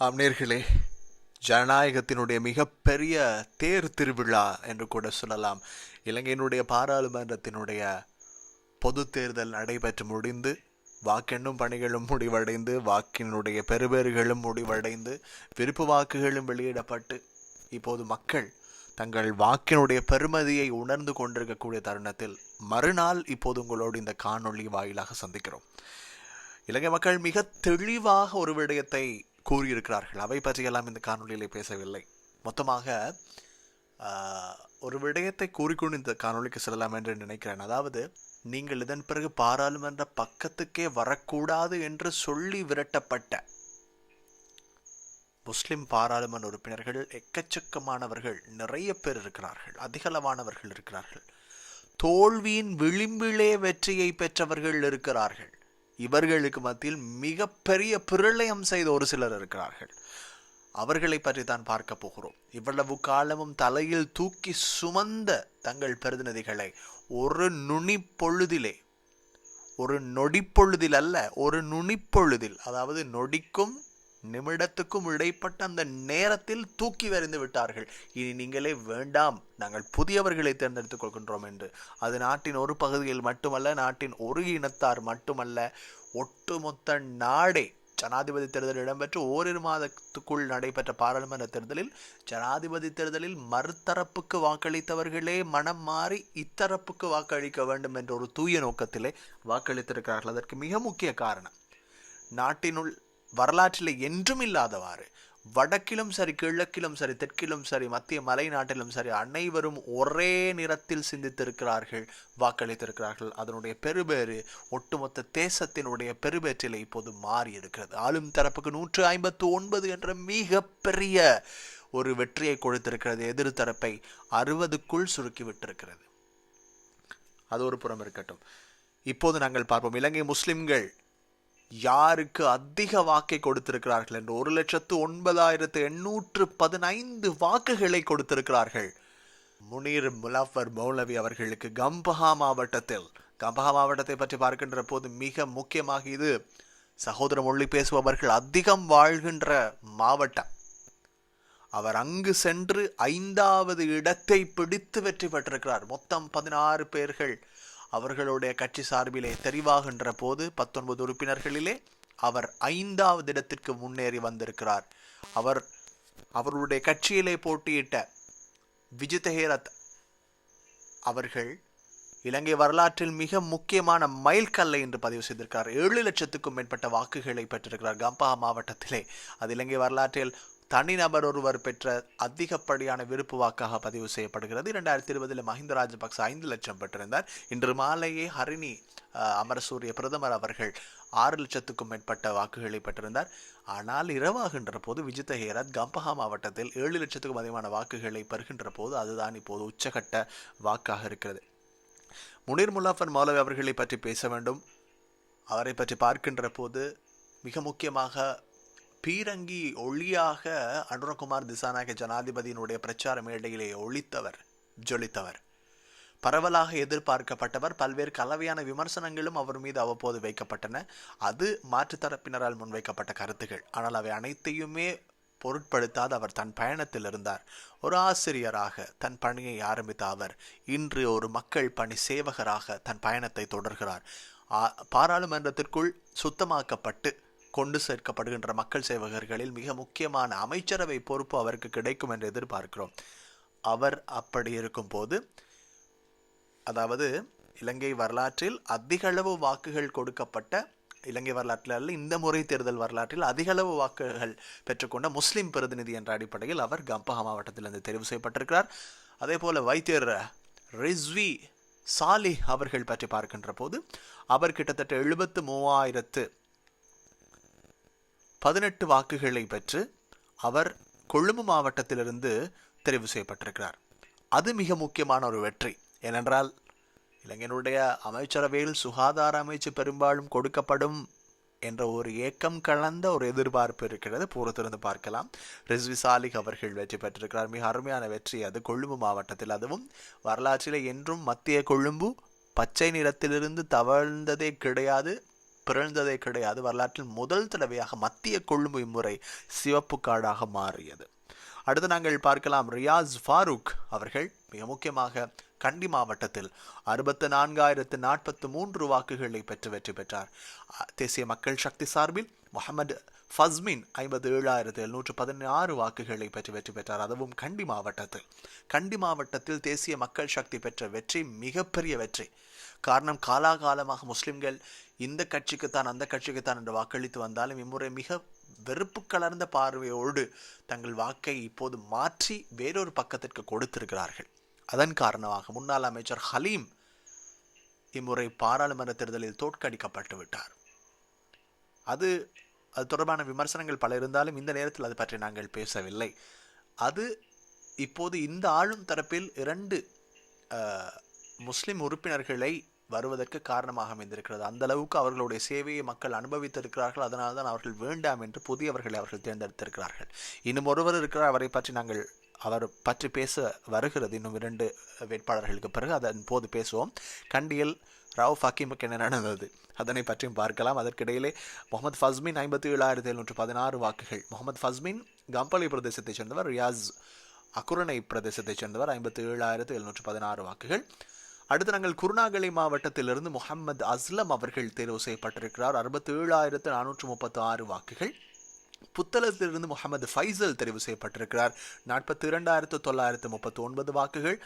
ஆம் நேர்களே ஜனநாயகத்தினுடைய மிகப்பெரிய தேர் திருவிழா என்று கூட சொல்லலாம். இலங்கையினுடைய பாராளுமன்றத்தினுடைய பொது தேர்தல் நடைபெற்று முடிந்து வாக்கெண்ணும் பணிகளும் முடிவடைந்து வாக்கினுடைய பெறுபேறுகளும் முடிவடைந்து விருப்பு வாக்குகளும் வெளியிடப்பட்டு இப்போது மக்கள் தங்கள் வாக்கினுடைய பெருமதியை உணர்ந்து கொண்டிருக்கக்கூடிய தருணத்தில் மறுநாள் இப்போது உங்களோடு இந்த காணொளி வாயிலாக சந்திக்கிறோம். இலங்கை மக்கள் மிக தெளிவாக ஒரு விடயத்தை கூறியிருக்கிறார்கள். அவை பற்றியெல்லாம் இந்த காணொலியில் பேசவில்லை. மொத்தமாக ஒரு விடயத்தை கூறிக்கொண்டு இந்த காணொலிக்கு செல்லலாம் என்று நினைக்கிறேன். அதாவது நீங்கள் இதன் பிறகு பாராளுமன்ற பக்கத்துக்கே வரக்கூடாது என்று சொல்லி விரட்டப்பட்ட முஸ்லிம் பாராளுமன்ற உறுப்பினர்கள் எக்கச்சக்கமானவர்கள் நிறைய பேர் இருக்கிறார்கள் அதிகளவானவர்கள் இருக்கிறார்கள். தோல்வியின் விளிம்பிலே வெற்றியை பெற்றவர்கள் இருக்கிறார்கள். இவர்களுக்கு மத்தியில் மிகப்பெரிய பிரளயம் செய்த ஒரு சிலர் இருக்கிறார்கள். அவர்களை பற்றி தான் பார்க்க போகிறோம். இவ்வளவு காலமும் தலையில் தூக்கி சுமந்த தங்கள் பிரதிநிதிகளை ஒரு நுனி பொழுதிலே ஒரு நொடிப்பொழுதில் அல்ல ஒரு நுனிப்பொழுதில் அதாவது நொடிக்கும் நிமிடத்துக்கும் இடைப்பட்ட அந்த நேரத்தில் தூக்கி வரிந்து விட்டார்கள். இனி நீங்களே வேண்டாம் நாங்கள் புதியவர்களை தேர்ந்தெடுத்துக் கொள்கின்றோம் என்று. அது நாட்டின் ஒரு பகுதியில் மட்டுமல்ல நாட்டின் ஒரு இனத்தார் மட்டுமல்ல ஒட்டுமொத்த நாடே ஜனாதிபதி தேர்தல் இடம்பெற்று ஓரிரு மாதத்துக்குள் நடைபெற்ற பாராளுமன்ற தேர்தலில் ஜனாதிபதி தேர்தலில் மறுதரப்புக்கு வாக்களித்தவர்களே மனம் மாறி இத்தரப்புக்கு வாக்களிக்க வேண்டும் என்ற ஒரு தூய நோக்கத்திலே வாக்களித்திருக்கிறார்கள். அதற்கு மிக முக்கிய காரணம் நாட்டினுள் வரலாற்றில் என்றும் இல்லாதவாறு வடக்கிலும் சரி கிழக்கிலும் சரி தெற்கிலும் சரி மத்திய மலை நாட்டிலும் சரி அனைவரும் ஒரே நிறத்தில் சிந்தித்திருக்கிறார்கள் வாக்களித்திருக்கிறார்கள். அதனுடைய பெருபேறு ஒட்டுமொத்த தேசத்தினுடைய பெருபேற்றிலே இப்போது மாறி இருக்கிறது. ஆளும் தரப்புக்கு நூற்று ஐம்பத்து ஒன்பது என்ற மிகப்பெரிய ஒரு வெற்றியை கொடுத்திருக்கிறது. எதிர் தரப்பை அறுபதுக்குள் சுருக்கி விட்டிருக்கிறது அது ஒரு புறம் இருக்கட்டும். இப்போது நாங்கள் பார்ப்போம். இலங்கை முஸ்லிம்கள் யாருக்கு அதிக வாக்கை கொடுத்திருக்கிறார்கள் என்று? ஒரு லட்சத்து ஒன்பதாயிரத்து எண்ணூற்று பதினைந்து வாக்குகளை கொடுத்திருக்கிறார்கள். முனீர் முலாஃபர் மௌலவி அவர்களுக்கு கம்பஹா மாவட்டத்தில் கம்பஹா மாவட்டத்தை பற்றி பார்க்கின்ற போது மிக முக்கியமாக இது சகோதர மொழி பேசுபவர்கள் அதிகம் வாழ்கின்ற மாவட்டம். அவர் அங்கு சென்று ஐந்தாவது இடத்தை பிடித்து வெற்றி பெற்றிருக்கிறார். மொத்தம் பதினாறு பேர்கள் அவர்களுடைய கட்சி சார்பிலே தெரிவாகின்ற போது பத்தொன்பது உறுப்பினர்களிலே அவர் ஐந்தாவது இடத்திற்கு முன்னேறி வந்திருக்கிறார். அவர் அவருடைய கட்சியிலே போட்டியிட்ட விஜிதஹேரத் அவர்கள் இலங்கை வரலாற்றில் மிக முக்கியமான மைல்கல்லை என்று பதிவு செய்திருக்கிறார். ஏழு லட்சத்துக்கும் மேற்பட்ட வாக்குகளை பெற்றிருக்கிறார். கம்பா மாவட்டத்திலே. அது இலங்கை வரலாற்றில் தனிநபர் ஒருவர் பெற்ற அதிகப்படியான விருப்பு வாக்காக பதிவு செய்யப்படுகிறது. இரண்டாயிரத்தி இருபதில் மஹிந்த ராஜபக்ச ஐந்து லட்சம் பெற்றிருந்தார். இன்று மாலையே ஹரிணி அமரசூரிய பிரதமர் அவர்கள் ஆறு லட்சத்துக்கும் மேற்பட்ட வாக்குகளை பெற்றிருந்தார். ஆனால் இரவாகின்ற போது விஜித ஹேராத் கம்பஹா மாவட்டத்தில் ஏழு லட்சத்துக்கும் அதிகமான வாக்குகளை பெறுகின்ற போது அதுதான் இப்போது உச்சகட்ட வாக்காக இருக்கிறது. முனீர் முல்லாஃபர் மௌலவி அவர்களை பற்றி பேச வேண்டும். அவரை பற்றி பார்க்கின்ற போது மிக முக்கியமாக பீரங்கி ஒளியாக அனுரகுமார் திசாநாயக ஜனாதிபதியினுடைய பிரச்சார மேடையிலே ஒழித்தவர் ஜொலித்தவர். பரவலாக எதிர்பார்க்கப்பட்டவர் பல்வேறு கலவையான விமர்சனங்களும் அவர் மீது அவ்வப்போது வைக்கப்பட்டன. அது மாற்றுத் தரப்பினரால் முன்வைக்கப்பட்ட கருத்துகள். ஆனால் அவை அனைத்தையுமே பொருட்படுத்தாது அவர் தன் பயணத்தில் இருந்தார். ஒரு ஆசிரியராக தன் பணியை ஆரம்பித்த அவர் இன்று ஒரு மக்கள் பணி சேவகராக தன் பயணத்தை தொடர்கிறார். பாராளுமன்றத்திற்குள் சுத்தமாக்கப்பட்டு கொண்டு சேர்க்கப்படுகின்ற மக்கள் சேவகர்களில் மிக முக்கியமான அமைச்சரவை பொறுப்பு அவருக்கு கிடைக்கும் என்று எதிர்பார்க்கிறோம். அவர் அப்படி இருக்கும்போது அதாவது இலங்கை வரலாற்றில் அதிகளவு வாக்குகள் கொடுக்கப்பட்ட இலங்கை வரலாற்றில் அல்ல இந்த முறை தேர்தல் வரலாற்றில் அதிகளவு வாக்குகள் பெற்றுக்கொண்ட முஸ்லிம் பிரதிநிதி என்ற அடிப்படையில் அவர் கம்பஹா மாவட்டத்திலிருந்து தெரிவு செய்யப்பட்டிருக்கிறார். அதே போல வைத்தியர் ரிஸ்வி சாலி அவர்கள் பற்றி பார்க்கின்ற போது அவர் கிட்டத்தட்ட எழுபத்து மூவாயிரத்து பதினெட்டு வாக்குகளை பெற்று அவர் கொழும்பு மாவட்டத்திலிருந்து தெரிவு செய்யப்பட்டிருக்கிறார். அது மிக முக்கியமான ஒரு வெற்றி. ஏனென்றால் இளைஞனுடைய அமைச்சரவையில் சுகாதார அமைச்சு பெரும்பாலும் கொடுக்கப்படும் என்ற ஒரு ஏக்கம் கலந்த ஒரு எதிர்பார்ப்பு இருக்கிறது. பூரத்திலிருந்து பார்க்கலாம். ரிஸ்வி சாலிக் அவர்கள் வெற்றி பெற்றிருக்கிறார். மிக அருமையான வெற்றி. அது கொழும்பு மாவட்டத்தில் அதுவும். வரலாற்றில் என்றும் மத்திய கொழும்பு பச்சை நிறத்திலிருந்து தவழ்ந்ததே கிடையாது. பிறழ்ந்ததே கிடையாது. வரலாற்றில் முதல் தடவையாக மத்திய கொழும்பு இம்முறை சிவப்பு காடாக மாறியது. அடுத்து நாங்கள் பார்க்கலாம் ரியாஸ் ஃபாரூக் அவர்கள் மிக முக்கியமாக கண்டி மாவட்டத்தில் அறுபத்து நான்காயிரத்து நாற்பத்து மூன்று வாக்குகளை பெற்று வெற்றி பெற்றார். தேசிய மக்கள் சக்தி சார்பில் முகமது ஃபஸ்மின் ஐம்பது ஏழாயிரத்து எழுநூற்று பதினாறு வாக்குகளை பெற்று வெற்றி பெற்றார். அதுவும் கண்டி மாவட்டத்தில். கண்டி மாவட்டத்தில் தேசிய மக்கள் சக்தி பெற்ற வெற்றி மிகப்பெரிய வெற்றி. காரணம் காலாகாலமாக முஸ்லிம்கள் இந்த கட்சிக்குத்தான் அந்த கட்சிக்குத்தான் என்று வாக்களித்து வந்தாலும் இம்முறை மிக வெறுப்பு கலர்ந்த பார்வையோடு தங்கள் வாக்கை இப்போது மாற்றி வேறொரு பக்கத்திற்கு கொடுத்திருக்கிறார்கள். அதன் காரணமாக முன்னாள் அமைச்சர் ஹலீம் இம்முறை பாராளுமன்ற தேர்தலில் தோற்கடிக்கப்பட்டு விட்டார். அது அது தொடர்பான விமர்சனங்கள் பல இருந்தாலும் இந்த நேரத்தில் அது பற்றி நாங்கள் பேசவில்லை. அது இப்போது இந்த ஆளும் தரப்பில் இரண்டு முஸ்லிம் உறுப்பினர்களை வருவதற்கு காரணமாக அமைந்திருக்கிறது. அந்த அளவுக்கு அவர்களுடைய சேவையை மக்கள் அனுபவித்திருக்கிறார்கள். அதனால் தான் அவர்கள் வேண்டாம் என்று புதியவர்களை அவர்கள் தேர்ந்தெடுத்திருக்கிறார்கள். இன்னும் ஒருவர் இருக்கிறார். அவரை பற்றி நாங்கள் அவர் பற்றி பேச வருகிறது. இன்னும் இரண்டு வேட்பாளர்களுக்கு பிறகு அதன் போது பேசுவோம். கண்டியில் ராவ் ஹக்கீமுக்கு என்ன நடந்தது? அதனை பற்றியும் பார்க்கலாம். அதற்கிடையிலே முகமது ஃபஸ்மின் ஐம்பத்தி ஏழாயிரத்தி எழுநூற்று பதினாறு வாக்குகள். முகமது ஃபஸ்மின் கம்பளி பிரதேசத்தைச் சேர்ந்தவர் ரியாஸ் அக்குரணை பிரதேசத்தைச் சேர்ந்தவர் ஐம்பத்தி ஏழாயிரத்து எழுநூற்று பதினாறு வாக்குகள். அடுத்து நாங்கள் குருணாகலை மாவட்டத்திலிருந்து முகமது அஸ்லம் அவர்கள் தேர்வு செய்யப்பட்டிருக்கிறார். அறுபத்தி ஏழாயிரத்து நானூற்று முப்பத்தி ஆறு வாக்குகள். புத்தளத்திலிருந்து முகமது ஃபைசல் தெரிவு செய்யப்பட்டிருக்கிறார். நாற்பத்தி இரண்டாயிரத்து தொள்ளாயிரத்து முப்பத்தி ஒன்பது வாக்குகள்.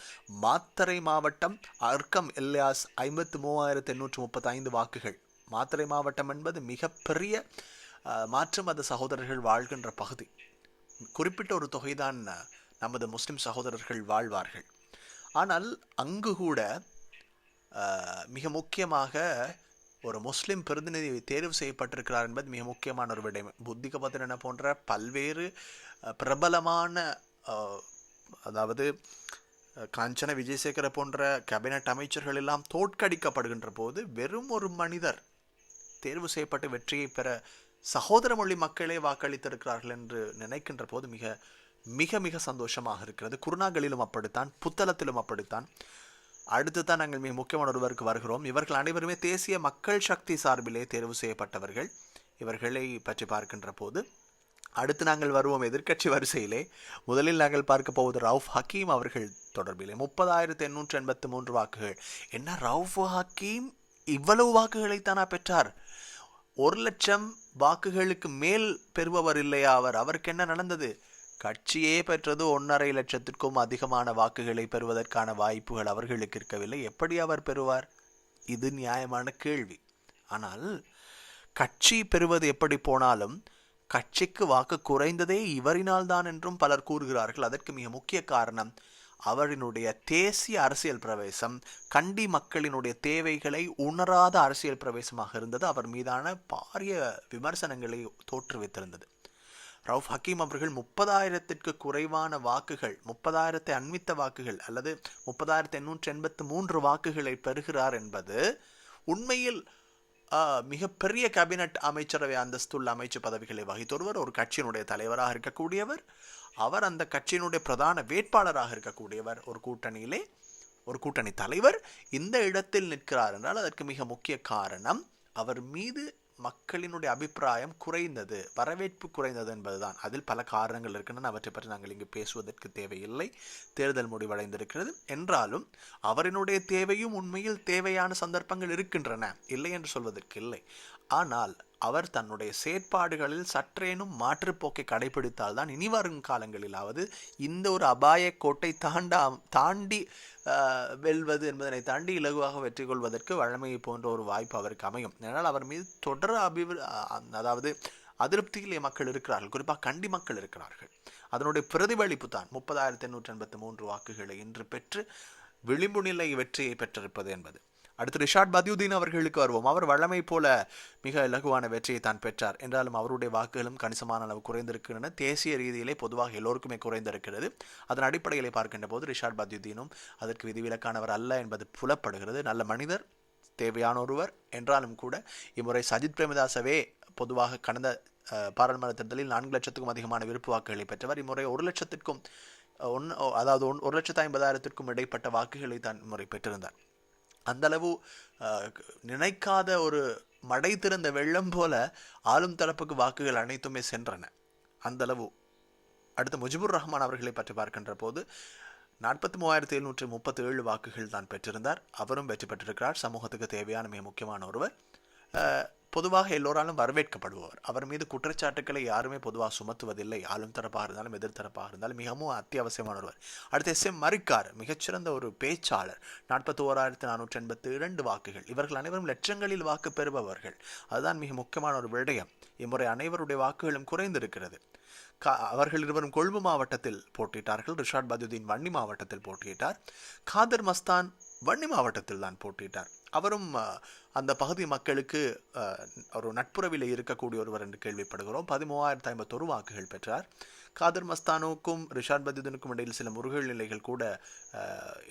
மாத்தரை மாவட்டம் அர்க்கம் எல்லியாஸ் ஐம்பத்து மூவாயிரத்து எண்ணூற்று முப்பத்தி ஐந்து வாக்குகள். மாத்தரை மாவட்டம் என்பது மிகப்பெரிய மாற்று மத சகோதரர்கள் வாழ்கின்ற பகுதி. குறிப்பிட்ட ஒரு தொகைதான் நமது முஸ்லிம் சகோதரர்கள் வாழ்வார்கள். ஆனால் அங்கு கூட மிக முக்கியமாக ஒரு முஸ்லீம் பிரதிநிதி தேர்வு செய்யப்பட்டிருக்கிறார் என்பது மிக முக்கியமான ஒரு விடயம். புத்திக பத்திரன போன்ற பல்வேறு பிரபலமான அதாவது காஞ்சன விஜயசேகர போன்ற கேபினட் அமைச்சர்கள் எல்லாம் தோற்கடிக்கப்படுகின்ற போது வெறும் ஒரு மனிதர் தேர்வு செய்யப்பட்டு வெற்றியை பெற சகோதர மொழி மக்களே வாக்களித்திருக்கிறார்கள் என்று நினைக்கின்ற போது மிக மிக மிக சந்தோஷமாக இருக்கிறது. குருணாகளிலும் அப்படித்தான் புத்தளத்திலும் அப்படித்தான். அடுத்து தான் நாங்கள் மிக முக்கியமான ஒருவருக்கு வருகிறோம். இவர்கள் அனைவருமே தேசிய மக்கள் சக்தி சார்பிலே தேர்வு செய்யப்பட்டவர்கள். இவர்களை பற்றி பார்க்கின்ற போது அடுத்து நாங்கள் வருவோம் எதிர்க்கட்சி வரிசையிலே. முதலில் நாங்கள் பார்க்க போவது ரவுஃப் ஹக்கீம் அவர்கள் தொடர்பிலே. முப்பதாயிரத்து எண்ணூற்று எண்பத்து மூன்று வாக்குகள். என்ன ரவுஃப் ஹக்கீம்? இவ்வளவு வாக்குகளைத்தானா பெற்றார்? ஒரு லட்சம் வாக்குகளுக்கு மேல் பெறுபவர் இல்லையா அவர்? அவருக்கு என்ன நடந்தது? கட்சியே பெற்றது ஒன்றரை லட்சத்திற்கும் அதிகமான வாக்குகளை பெறுவதற்கான வாய்ப்புகள் அவர்களுக்கு இருக்கவில்லை. எப்படி அவர் பெறுவார்? இது நியாயமான கேள்வி. ஆனால் கட்சி பெறுவது எப்படி போனாலும் கட்சிக்கு வாக்கு குறைந்ததே இவரினால் தான் என்றும் பலர் கூறுகிறார்கள். அதற்கு மிக முக்கிய காரணம் அவரினுடைய தேசிய அரசியல் பிரவேசம் கண்டி மக்களினுடைய தேவைகளை உணராத அரசியல் பிரவேசமாக இருந்தது. அவர் மீதான பாரிய விமர்சனங்களை தோற்றுவித்திருந்தது. ரவுஃப் ஹக்கீம் அவர்கள் முப்பதாயிரத்திற்கு குறைவான வாக்குகள் முப்பதாயிரத்தை அண்மித்த வாக்குகள் அல்லது முப்பதாயிரத்தி எண்ணூற்றி எண்பத்து மூன்று வாக்குகளை பெறுகிறார் என்பது உண்மையில் மிகப்பெரிய கேபினட் அமைச்சரவை அந்தஸ்துள்ள அமைச்சு பதவிகளை வகித்தொருவர் ஒரு கட்சியினுடைய தலைவராக இருக்கக்கூடியவர் அவர் அந்த கட்சியினுடைய பிரதான வேட்பாளராக இருக்கக்கூடியவர் ஒரு கூட்டணியிலே ஒரு கூட்டணி தலைவர் இந்த இடத்தில் நிற்கிறார் என்றால் அதற்கு மிக முக்கிய காரணம் அவர் மீது மக்களினுடைய அபிப்பிராயம் குறைந்தது வரவேற்பு குறைந்தது என்பதுதான். அதில் பல காரணங்கள் இருக்கின்றன. அவற்றை பற்றி நாங்கள் இங்கு பேசுவதற்கு தேவையில்லை. தேர்தல் முடிவடைந்திருக்கிறது. என்றாலும் அவரினுடைய தேவையும் உண்மையில் தேவையான சந்தர்ப்பங்கள் இருக்கின்றன. இல்லை என்று சொல்வதற்கு இல்லை. ஆனால் அவர் தன்னுடைய செயற்பாடுகளில் சற்றேனும் மாற்றுப்போக்கை கடைபிடித்தால்தான் இனி வரும் காலங்களிலாவது இந்த ஒரு அபாய கோட்டை தாண்டா தாண்டி வெல்வது என்பதனை தாண்டி இலகுவாக வெற்றி கொள்வதற்கு வழமையை போன்ற ஒரு வாய்ப்பு அவருக்கு அமையும். ஏனால் அவர் மீது தொடர் அபிவிரு அதாவது அதிருப்தியிலே மக்கள் இருக்கிறார்கள். குறிப்பாக கண்டி மக்கள் இருக்கிறார்கள். அதனுடைய பிரதிபலிப்பு தான் முப்பதாயிரத்தி எண்ணூற்றி எண்பத்தி மூன்று வாக்குகளை இன்று பெற்று விளிம்பு நிலை வெற்றியை பெற்றிருப்பது என்பது. அடுத்து ரிஷாட் பதியுதீன் அவர்களுக்கு வருவோம். அவர் வழமை போல மிக இலகுவான வெற்றியை தான் பெற்றார். என்றாலும் அவருடைய வாக்குகளும் கணிசமான அளவு குறைந்திருக்கின்றன. தேசிய ரீதியிலே பொதுவாக எல்லோருக்குமே குறைந்திருக்கிறது. அதன் அடிப்படையிலே பார்க்கின்ற போது ரிஷாட் பதியுதீனும் அதற்கு விதிவிலக்கானவர் அல்ல என்பது புலப்படுகிறது. நல்ல மனிதர் தேவையான ஒருவர். என்றாலும் கூட இம்முறை சஜித் பிரேமதாசவே பொதுவாக கடந்த பாராளுமன்ற தேர்தலில் நான்கு லட்சத்துக்கும் அதிகமான விருப்பு வாக்குகளை பெற்றவர். இம்முறை ஒரு லட்சத்திற்கும் ஒன் ஒன்று அதாவது ஒன்- ஒரு லட்சத்து ஐம்பதாயிரத்திற்கும் இடைப்பட்ட வாக்குகளை தான் இம்முறை பெற்றிருந்தார். அந்த அளவு நினைக்காத ஒரு மடை திறந்த வெள்ளம் போல ஆளும் தரப்புக்கு வாக்குகள் அனைத்துமே சென்றன. அந்த அளவு அடுத்து முஜிபுர் ரஹ்மான் அவர்களை பற்றி பார்க்கின்ற போது நாற்பத்தி மூவாயிரத்தி எழுநூற்றி முப்பத்தி ஏழு வாக்குகள் தான் பெற்றிருந்தார். அவரும் வெற்றி பெற்றிருக்கிறார். சமூகத்துக்கு தேவையான மிக முக்கியமான ஒருவர். பொதுவாக எல்லோராலும் வரவேற்கப்படுபவர். அவர் மீது குற்றச்சாட்டுக்களை யாருமே பொதுவாக சுமத்துவதில்லை. ஆளும் தரப்பாக இருந்தாலும் எதிர்த்தரப்பாக இருந்தாலும் மிகவும் அத்தியாவசியமான ஒருவர் அடுத்து எஸ் எம் மரிக்கார் மிகச்சிறந்த ஒரு பேச்சாளர். நாற்பத்தி ஓராயிரத்தி நானூற்றி எண்பத்தி இரண்டு வாக்குகள். இவர்கள் அனைவரும் லட்சங்களில் வாக்கு பெறுபவர்கள். அதுதான் மிக முக்கியமான ஒரு விடயம். இம்முறை அனைவருடைய வாக்குகளும் குறைந்திருக்கிறது. கா அவர்கள் இருவரும் கொழும்பு மாவட்டத்தில் போட்டியிட்டார்கள். ரிஷாட் பதுதீன் வன்னி மாவட்டத்தில் போட்டியிட்டார். காதர் மஸ்தான் வன்னி மாவட்டத்தில் தான் போட்டியிட்டார். அவரும் அந்த பகுதி மக்களுக்கு ஒரு நட்புறவில் இருக்கக்கூடிய ஒருவர் என்று கேள்விப்படுகிறோம். பதிமூவாயிரத்து ஐம்பத்தொரு வாக்குகள் பெற்றார். காதர் மஸ்தானுக்கும் ரிஷாத் பதுதீனுக்கும் இடையில் சில முருகல் நிலைகள் கூட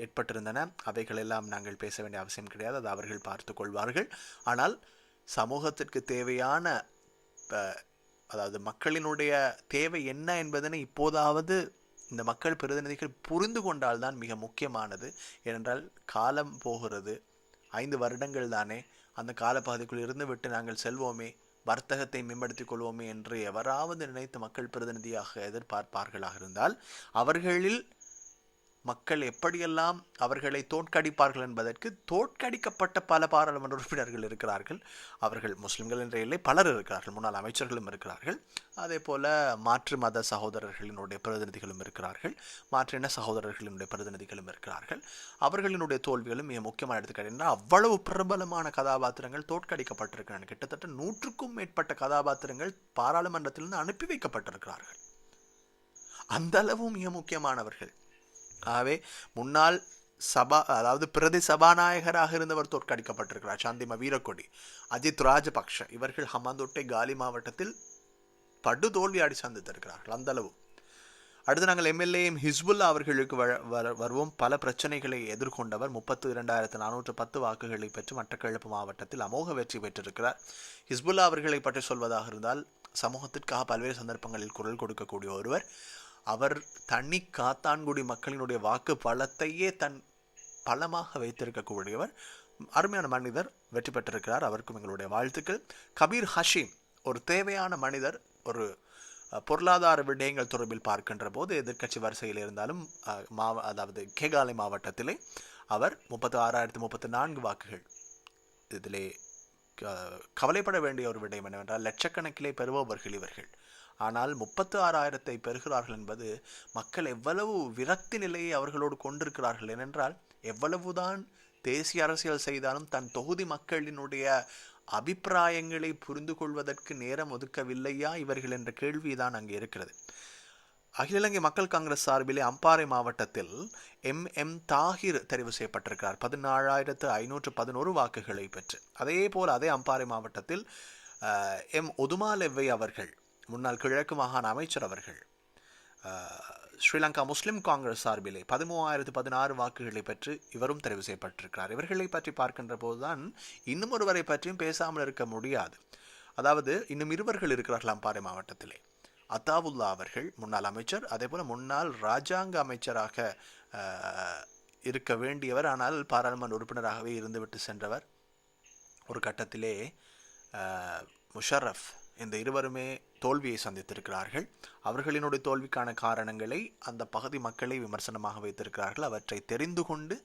ஏற்பட்டிருந்தன. அவைகளெல்லாம் நாங்கள் பேச வேண்டிய அவசியம் கிடையாது. அது அவர்கள் பார்த்து கொள்வார்கள். ஆனால் சமூகத்திற்கு தேவையான அதாவது மக்களினுடைய தேவை என்ன என்பதனை இப்போதாவது இந்த மக்கள் பிரதிநிதிகள் புரிந்து கொண்டால்தான் மிக முக்கியமானது. ஏனென்றால் காலம் போகிறது. ஐந்து வருடங்கள் தானே? அந்த காலப்பகுதிக்குள் இருந்து விட்டு நாங்கள் செல்வோமே வர்த்தகத்தை மேம்படுத்திக் கொள்வோமே என்று எவராவது நினைத்து மக்கள் பிரதிநிதியாக எதிர்பார்ப்பார்களாக இருந்தால் அவர்களில் மக்கள் எப்படியெல்லாம் அவர்களை தோற்கடிப்பார்கள் என்பதற்கு தோற்கடிக்கப்பட்ட பல பாராளுமன்ற உறுப்பினர்கள் இருக்கிறார்கள். அவர்கள் முஸ்லிம்கள் என்ற இல்லை பலர் இருக்கிறார்கள். முன்னாள் அமைச்சர்களும் இருக்கிறார்கள். அதே போல் மாற்று மத சகோதரர்களினுடைய பிரதிநிதிகளும் இருக்கிறார்கள். மாற்று இன சகோதரர்களினுடைய பிரதிநிதிகளும் இருக்கிறார்கள். அவர்களினுடைய தோல்விகளும் மிக முக்கியமான எடுத்துக்காட்டு அவ்வளவு பிரபலமான கதாபாத்திரங்கள் தோற்கடிக்கப்பட்டிருக்கின்றன கிட்டத்தட்ட நூற்றுக்கும் மேற்பட்ட கதாபாத்திரங்கள் பாராளுமன்றத்திலிருந்து அனுப்பி வைக்கப்பட்டிருக்கிறார்கள். அந்த அளவு மிக முக்கியமானவர்கள். ஆகவே முன்னாள் சபா அதாவது பிரதி சபாநாயகராக இருந்தவர் தோற்கடிக்கப்பட்டிருக்கிறார். சாந்திம வீரக்கொடி அஜித் ராஜபக்ஷ இவர்கள் ஹமாந்தோட்டை காலி மாவட்டத்தில் படு தோல்வியாடி சந்தித்திருக்கிறார்கள் அந்த அளவு. அடுத்து நாங்கள் எம்எல்ஏஎம் ஹிஸ்புல்லா அவர்களுக்கு வ- வருவோம். பல பிரச்சனைகளை எதிர்கொண்டவர் முப்பத்து இரண்டாயிரத்து நானூற்று பத்து வாக்குகளை பெற்று மட்டக்களப்பு மாவட்டத்தில் அமோக வெற்றி பெற்றிருக்கிறார். ஹிஸ்புல்லா அவர்களை பற்றி சொல்வதாக இருந்தால் சமூகத்திற்காக பல்வேறு சந்தர்ப்பங்களில் குரல் கொடுக்கக்கூடிய ஒருவர் அவர் தனி காத்தான்குடி மக்களினுடைய வாக்கு பலத்தையே தன் பலமாக வைத்திருக்கக்கூடியவர். அருமையான மனிதர் வெற்றி பெற்றிருக்கிறார். அவருக்கும் எங்களுடைய வாழ்த்துக்கள். கபீர் ஹஷீம் ஒரு தேவையான மனிதர் ஒரு பொருளாதார விடயங்கள் தொடர்பில் பார்க்கின்ற போது எதிர்க்கட்சி வரிசையில் இருந்தாலும் மாவ அதாவது கேகாலை மாவட்டத்திலே அவர் முப்பத்தி ஆறாயிரத்தி முப்பத்தி நான்கு வாக்குகள். இதிலே க- கவலைப்பட வேண்டிய ஒரு விடயம் என்னவென்றால் லட்சக்கணக்கிலே பெறுபவர்கள் இவர்கள். ஆனால் முப்பத்து ஆறாயிரத்தை பெறுகிறார்கள் என்பது மக்கள் எவ்வளவு விரக்தி நிலையை அவர்களோடு கொண்டிருக்கிறார்கள் ஏனென்றால் எவ்வளவுதான் தேசிய அரசியல் செய்தாலும் தன் தொகுதி மக்களினுடைய அபிப்பிராயங்களை புரிந்து கொள்வதற்கு நேரம் ஒதுக்கவில்லையா? இவர்கள் என்ற கேள்விதான் அங்கே இருக்கிறது. அகில இலங்கை மக்கள் காங்கிரஸ் சார்பிலே அம்பாறை மாவட்டத்தில் எம். எம். தாகிர் தெரிவு செய்யப்பட்டிருக்கிறார். பதினாலாயிரத்து ஐநூற்று பதினோரு வாக்குகளை பெற்று. அதே போல் அதே அம்பாறை மாவட்டத்தில் எம். ஒதுமாலெவ்வை அவர்கள் முன்னாள் கிழக்கு மாகாண அமைச்சர் அவர்கள் ஸ்ரீலங்கா முஸ்லிம் காங்கிரஸ் சார்பிலே பதிமூவாயிரத்து பதினாறு வாக்குகளை பெற்று இவரும் தெரிவு செய்யப்பட்டிருக்கிறார். இவர்களை பற்றி பார்க்கின்ற போதுதான் இன்னும் ஒருவரை பற்றியும் பேசாமல் இருக்க முடியாது. அதாவது இன்னும் இருவர்கள் இருக்கிறார்கள் அம்பாறை மாவட்டத்திலே. அத்தாவுல்லா அவர்கள் முன்னாள் அமைச்சர் அதே போல் முன்னாள் ராஜாங்க அமைச்சராக இருக்க வேண்டியவர் ஆனால் பாராளுமன்ற உறுப்பினராகவே இருந்துவிட்டு சென்றவர். ஒரு கட்டத்திலே முஷரஃப் இந்த இருவருமே தோல்வியை சந்தித்திருக்கிறார்கள். அவர்களினுடைய தோல்விக்கான காரணங்களை அந்த பகுதி மக்களை விமர்சனமாக வைத்திருக்கிறார்கள். அவற்றை தெரிந்து கொண்டு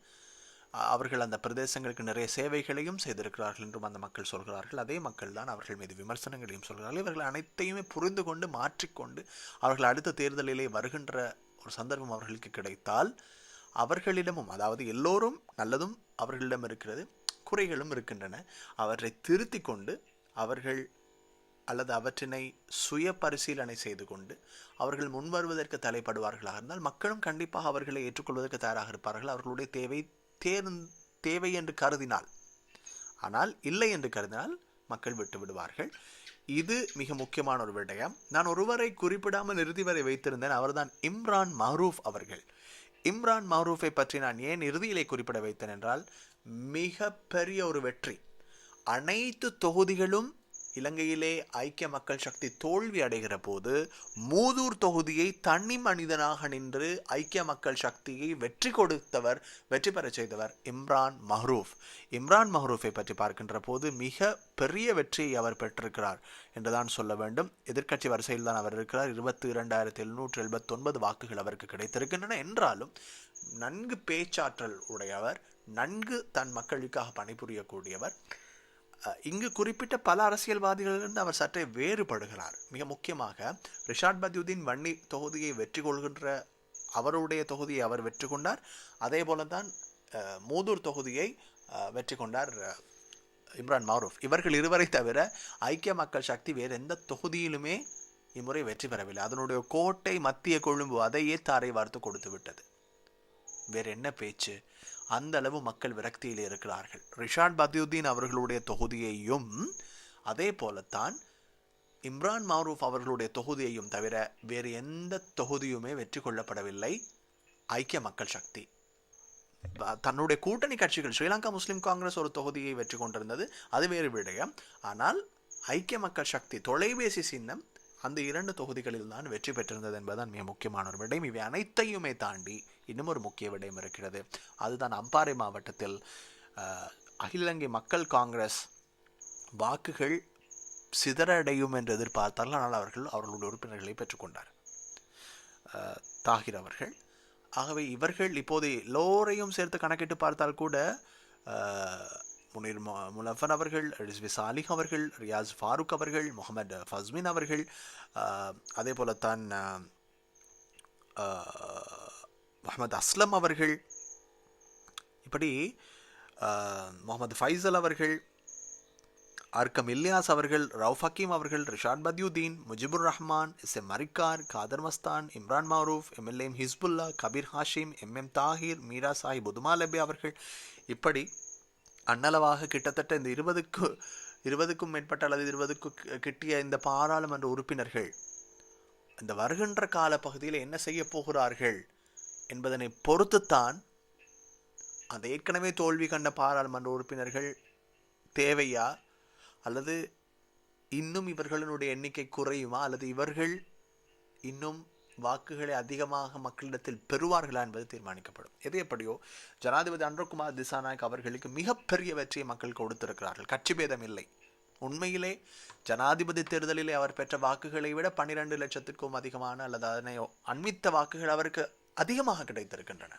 அவர்கள் அந்த பிரதேசங்களுக்கு நிறைய சேவைகளையும் செய்திருக்கிறார்கள் என்றும் அந்த மக்கள் சொல்கிறார்கள். அதே மக்கள் தான் அவர்கள் மீது விமர்சனங்களையும் சொல்கிறார்கள். இவர்கள் அனைத்தையுமே புரிந்து கொண்டு மாற்றிக்கொண்டு அவர்கள் அடுத்த தேர்தலிலே வருகின்ற ஒரு சந்தர்ப்பம் அவர்களுக்கு கிடைத்தால் அவர்களிடமும் அதாவது எல்லோரும் நல்லதும் அவர்களிடம் இருக்கிறது குறைகளும் இருக்கின்றன. அவற்றை திருத்தி கொண்டு அவர்கள் அல்லது அவற்றினை சுய பரிசீலனை செய்து கொண்டு அவர்கள் முன்வருவதற்கு தலைப்படுவார்களாக இருந்தால் மக்களும் கண்டிப்பாக அவர்களை ஏற்றுக்கொள்வதற்கு தயாராக இருப்பார்கள். அவர்களுடைய தேவை தேர்ந் தேவை என்று கருதினால். ஆனால் இல்லை என்று கருதினால் மக்கள் விட்டு விடுவார்கள். இது மிக முக்கியமான ஒரு விடயம். நான் ஒருவரை குறிப்பிடாமல் இறுதி வரை வைத்திருந்தேன். அவர்தான் இம்ரான் மஹரூஃப் அவர்கள். இம்ரான் மஹரூஃபை பற்றி நான் ஏன் இறுதியிலே குறிப்பிட வைத்தேன் என்றால் மிக பெரிய ஒரு வெற்றி. அனைத்து தொகுதிகளும் இலங்கையிலே ஐக்கிய மக்கள் சக்தி தோல்வி அடைகிற போது மூதூர் தொகுதியை தனி மனிதனாக நின்று ஐக்கிய மக்கள் சக்தியை வெற்றி கொடுத்தவர் வெற்றி பெறச் செய்தவர் இம்ரான் மஹ்ரூஃப். இம்ரான் மஹ்ரூஃபை பற்றி பார்க்கின்ற போது மிக பெரிய வெற்றியை அவர் பெற்றிருக்கிறார் என்றுதான் சொல்ல வேண்டும். எதிர்க்கட்சி வரிசையில் தான் அவர் இருக்கிறார். இருபத்தி இரண்டாயிரத்தி எழுநூற்றி எழுபத்தொன்பது வாக்குகள் அவருக்கு கிடைத்திருக்கின்றன. என்றாலும் நன்கு பேச்சாற்றல் உடையவர் நன்கு தன் மக்களுக்காக பணிபுரியக்கூடியவர் இங்கு குறிப்பிட்ட பல அரசியல்வாதிகளிலிருந்து அவர் சற்றே வேறுபடுகிறார். மிக முக்கியமாக ரிஷாட் பத்யுதீன் வன்னி தொகுதியை வெற்றி கொள்கின்ற அவருடைய தொகுதியை அவர் வெற்றி கொண்டார். அதே போல தான் மூதூர் தொகுதியை வெற்றி கொண்டார் இம்ரான் மாரூஃப். இவர்கள் இருவரை தவிர ஐக்கிய மக்கள் சக்தி வேறு எந்த தொகுதியிலுமே இம்முறை வெற்றி பெறவில்லை. அதனுடைய கோட்டை மத்திய கொழும்பு அதையே தாரை வார்த்து கொடுத்து விட்டது. வேற என்ன பேச்சு? அந்த அளவு மக்கள் விரக்தியில் இருக்கிறார்கள். ரிஷாட் பத்யுதீன் அவர்களுடைய தொகுதியையும் அதே போலத்தான் இம்ரான் மாரூஃப் அவர்களுடைய தொகுதியையும் தவிர வேறு எந்த தொகுதியுமே வெற்றி கொள்ளப்படவில்லை. ஐக்கிய மக்கள் சக்தி. தன்னுடைய கூட்டணி கட்சிகள் ஸ்ரீலங்கா முஸ்லீம் காங்கிரஸ் ஒரு தொகுதியை வெற்றி கொண்டிருந்தது. அது வேறு விடயம். ஆனால் ஐக்கிய மக்கள் சக்தி தொலைபேசி சின்னம் அந்த இரண்டு தொகுதிகளில் தான் வெற்றி பெற்றிருந்தது என்பதுதான் மிக முக்கியமான ஒரு விடயம். இவை அனைத்தையுமே தாண்டி இன்னும் ஒரு முக்கிய விடயம் இருக்கிறது. அதுதான் அம்பாறை மாவட்டத்தில் அகில இலங்கை மக்கள் காங்கிரஸ் வாக்குகள் சிதறடையும் என்று எதிர்பார்த்தால் ஆனால் அவர்கள் அவர்களுடைய உறுப்பினர்களை பெற்றுக்கொண்டார் தாகிர் அவர்கள். ஆகவே இவர்கள் இப்போது எல்லோரையும் சேர்த்து கணக்கிட்டு பார்த்தால் கூட புனீர் முனீர் முலஃபன் அவர்கள் ரிஸ்வி சாலிஹ் அவர்கள் ரியாஸ் ஃபாரூக் அவர்கள் முகமது ஃபஸ்மின் அவர்கள் அதே போல தான் முகமது அஸ்லம் அவர்கள். இப்படி முகமது ஃபைசல் அவர்கள் அர்க்கம் இல்யாஸ் அவர்கள் ரவுஃப் ஹக்கீம் அவர்கள் Rishad Bathiudeen Mujibur Rahman S M Marikkar Kader Masthan Imran Maharoof M L A M Hizbullah Kabir Hashim M M Tahir Meera Sahib Uthumalebbe அவர்கள். இப்படி அன்னளவாக கிட்டத்தட்ட இந்த இருபதுக்கு இருபதுக்கும் மேற்பட்ட அல்லது இருபதுக்கு கிட்டிய இந்த பாராளுமன்ற உறுப்பினர்கள் இந்த வருகின்ற கால பகுதியில் என்ன செய்ய போகிறார்கள் என்பதனை பொறுத்துத்தான் அந்த ஏற்கனவே தோல்வி கண்ட பாராளுமன்ற உறுப்பினர்கள் தேவையா? அல்லது இன்னும் இவர்களினுடைய எண்ணிக்கை குறையுமா? அல்லது இவர்கள் இன்னும் வாக்குகளை அதிகமாக மக்களிடத்தில் பெறுவார்களா என்பது தீர்மானிக்கப்படும். எது எப்படியோ ஜனாதிபதி அன்றகுமார் திசாநாயக் அவர்களுக்கு மிகப்பெரிய வெற்றியை மக்கள் கொடுத்திருக்கிறார்கள். கட்சி பேதம் இல்லை. உண்மையிலே ஜனாதிபதி தேர்தலிலே அவர் பெற்ற வாக்குகளை விட பன்னிரண்டு லட்சத்திற்கும் அதிகமான அல்லது அதனை அண்மித்த வாக்குகள் அவருக்கு அதிகமாக கிடைத்திருக்கின்றன.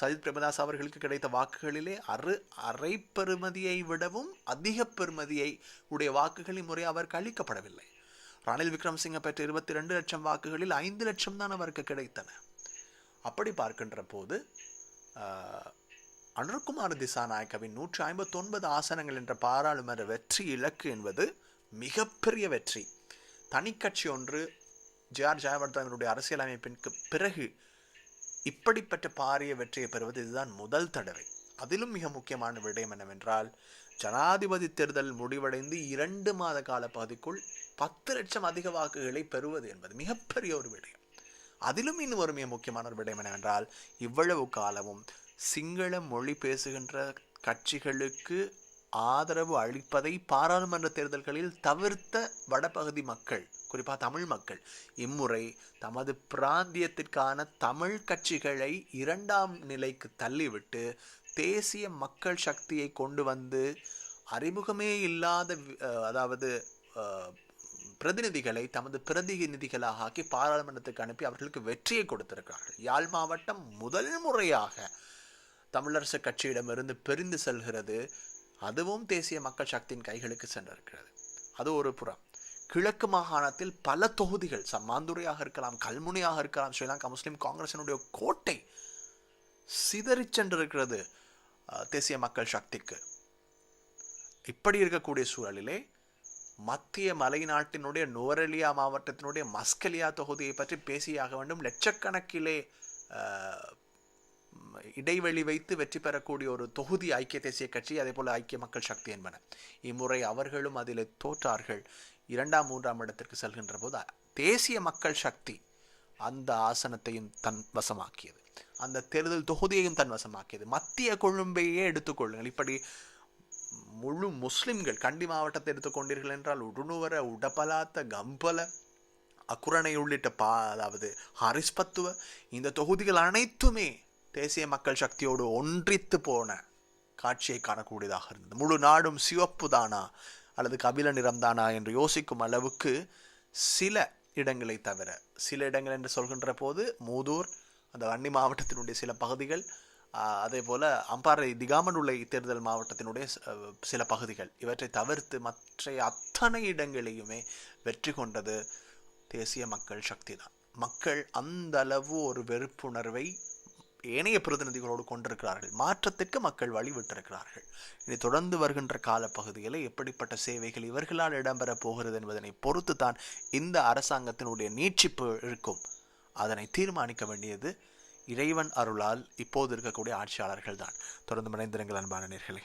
சஜித் பிரேமதாஸ் அவர்களுக்கு கிடைத்த வாக்குகளிலே அறு அரை பெறுமதியை விடவும் அதிக பெறுமதியை உடைய வாக்குகள் இம்முறை அவருக்கு அளிக்கப்படவில்லை. ரணில் விக்ரம்சிங்க பெற்ற இருபத்தி ரெண்டு லட்சம் வாக்குகளில் ஐந்து லட்சம் தான் அவருக்கு கிடைத்தன. அப்படி பார்க்கின்ற போது அனுர்குமார் திசாநாயக்கவின் நூற்றி ஐம்பத்தொன்பது ஆசனங்கள் என்ற பாராளுமன்ற வெற்றி இலக்கு என்பது மிகப்பெரிய வெற்றி. தனிக்கட்சி ஒன்று ஜே ஆர் ஜெயவர்தனுடைய அரசியலமைப்பிற்கு பிறகு இப்படிப்பட்ட பாரிய வெற்றியை பெறுவது இதுதான் முதல் தடவை. அதிலும் மிக முக்கியமான விடயம் என்னவென்றால் ஜனாதிபதி தேர்தல் முடிவடைந்து இரண்டு மாத கால பகுதிக்குள் பத்து லட்சம் அதிக வாக்குகளை பெறுவது என்பது மிகப்பெரிய ஒரு விடயம். அதிலும் இன்னும் ஒரு மிக முக்கியமான ஒரு விடயம் என்னவென்றால் இவ்வளவு காலமும் சிங்கள மொழி பேசுகின்ற கட்சிகளுக்கு ஆதரவு அளிப்பதை பாராளுமன்ற தேர்தல்களில் தவிர்த்த வடபகுதி மக்கள் குறிப்பாக தமிழ் மக்கள் இம்முறை தமது பிராந்தியத்திற்கான தமிழ் கட்சிகளை இரண்டாம் நிலைக்கு தள்ளிவிட்டு தேசிய மக்கள் சக்தியை கொண்டு வந்து அறிமுகமே இல்லாத அதாவது பிரதிநிதிகளை தமது பிரதிநிதிகளாக ஆக்கி பாராளுமன்றத்துக்கு அனுப்பி அவர்களுக்கு வெற்றியை கொடுத்திருக்கிறார்கள். யாழ் மாவட்டம் முதல் முறையாக தமிழரசு கட்சியிடமிருந்து பிரிந்து செல்கிறது. அதுவும் தேசிய மக்கள் சக்தியின் கைகளுக்கு சென்றிருக்கிறது. அது ஒரு புறம். கிழக்கு மாகாணத்தில் பல தொகுதிகள் சம்மாந்துறையாக இருக்கலாம் கல்முனையாக இருக்கலாம் ஸ்ரீலங்கா முஸ்லீம் காங்கிரசினுடைய கோட்டை சிதறிச் சென்றிருக்கிறது தேசிய மக்கள் சக்திக்கு. இப்படி இருக்கக்கூடிய சூழலிலே மத்திய மலைநாட்டினுடைய நுவரெலியா மாவட்டத்தினுடைய மஸ்கலியா தொகுதியை பற்றி பேசியாக வேண்டும். லட்சக்கணக்கிலே இடைவெளி வைத்து வெற்றி பெறக்கூடிய ஒரு தொகுதி ஐக்கிய தேசிய கட்சி அதே போல் ஐக்கிய மக்கள் சக்தி என்பன. இம்முறை அவர்களும் அதில் தோற்றார்கள். இரண்டாம் மூன்றாம் இடத்திற்கு செல்கின்ற போது தேசிய மக்கள் சக்தி அந்த ஆசனத்தையும் தன் வசமாக்கியது. அந்த தேர்தல் தொகுதியையும் தன் வசமாக்கியது. மத்திய கொழும்பையே எடுத்துக்கொள்ளுங்கள் இப்படி முழு முஸ்லிம்கள் கண்டி மாவட்டத்தை எடுத்துக்கொண்டீர்கள் என்றால் உடுணுவர உடபலாத்த கம்பல அக்குரணை உள்ளிட்ட பா அதாவது ஹரிஸ்பத்துவ இந்த தொகுதிகள் அனைத்துமே தேசிய மக்கள் சக்தியோடு ஒன்றித்து போன காட்சியை காணக்கூடியதாக இருந்தது. முழு நாடும் சிவப்பு தானா அல்லது கபில நிறம்தானா என்று யோசிக்கும் அளவுக்கு சில இடங்களை தவிர சில இடங்கள் என்று சொல்கின்ற போது மூதூர் அந்த வன்னி மாவட்டத்தினுடைய சில பகுதிகள் அதே போல அம்பாறை திகாமனுள்ளை தேர்தல் மாவட்டத்தினுடைய ச- சில பகுதிகள். இவற்றை தவிர்த்து மற்ற அத்தனை இடங்களையுமே வெற்றி கொண்டது தேசிய மக்கள் சக்தி தான் மக்கள் அந்த அளவு ஒரு வெறுப்புணர்வை ஏனைய பிரதிநிதிகளோடு கொண்டிருக்கிறார்கள். மாற்றத்திற்கு மக்கள் வழிவிட்டிருக்கிறார்கள் இனி தொடர்ந்து வருகின்ற காலப்பகுதியில் எப்படிப்பட்ட சேவைகள் இவர்களால் இடம்பெறப் போகிறது என்பதனை பொறுத்து தான் இந்த அரசாங்கத்தினுடைய நீட்சிப்பு இருக்கும். அதனை தீர்மானிக்க வேண்டியது இறைவன் அருளால் இப்போது இருக்கக்கூடிய ஆட்சியாளர்கள் தான் தொடர்ந்து மனைந்திருங்கள் அன்பான நேர்களே.